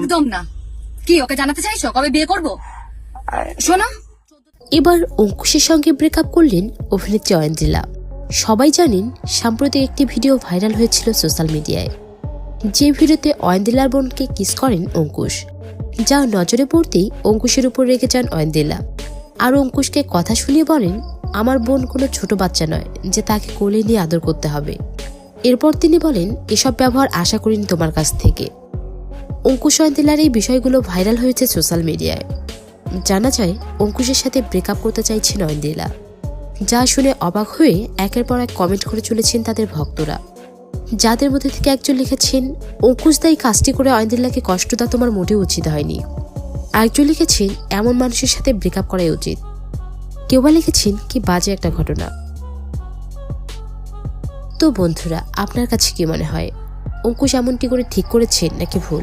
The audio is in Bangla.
একদম না। কি, ওকে জানাতে চাইছো? কবে বিয়ে করব? শোনো। এবার অঙ্কুশের সঙ্গে ব্রেকআপ করলেন অভিনেত্রী অয়েন্দ্রিলা সবাই জানেন, সাম্প্রতিক একটি ভিডিও ভাইরাল হয়েছিল সোশ্যাল মিডিয়ায়। যে ভিডিওতে অয়েন্দ্রিলার বোনকে কিস করেন অঙ্কুশ, যা নজরে পড়তেই অঙ্কুশের উপর রেগে যান অয়েন্দ্রিলা আর অঙ্কুশকে কথা শুনিয়ে বলেন, আমার বোন কোনো ছোট বাচ্চা নয়, যে তাকে কোলে নিয়ে আদর করতে হবে। এরপর তিনি বলেন, এসব ব্যবহার আশা করিনি তোমার কাছ থেকে। অঙ্কুশ অয়েন্দ্রিলার এই বিষয়গুলো ভাইরাল হয়েছে সোশ্যাল মিডিয়ায়। জানা যায়, অঙ্কুশের সাথে ব্রেকআপ করতে চাইছেন অয়েন্দ্রিলা যা শুনে অবাক হয়ে একের পর এক কমেন্ট করে চলেছেন তাদের ভক্তরা। যাদের মধ্যে থেকে একজন লিখেছেন, অঙ্কুশ দায়ী কাজটি করে অয়েন্দ্রিলাকে কষ্ট দেওয়া তোমার মোটেও উচিত হয়নি। আরেকজন লিখেছেন, এমন মানুষের সাথে ব্রেকআপ করাই উচিত। কেউ বা লিখেছেন, কি বাজে একটা ঘটনা। তো বন্ধুরা, আপনার কাছে কি মনে হয়? অঙ্কুশ এমনটি করে ঠিক করেছেন নাকি ভুল?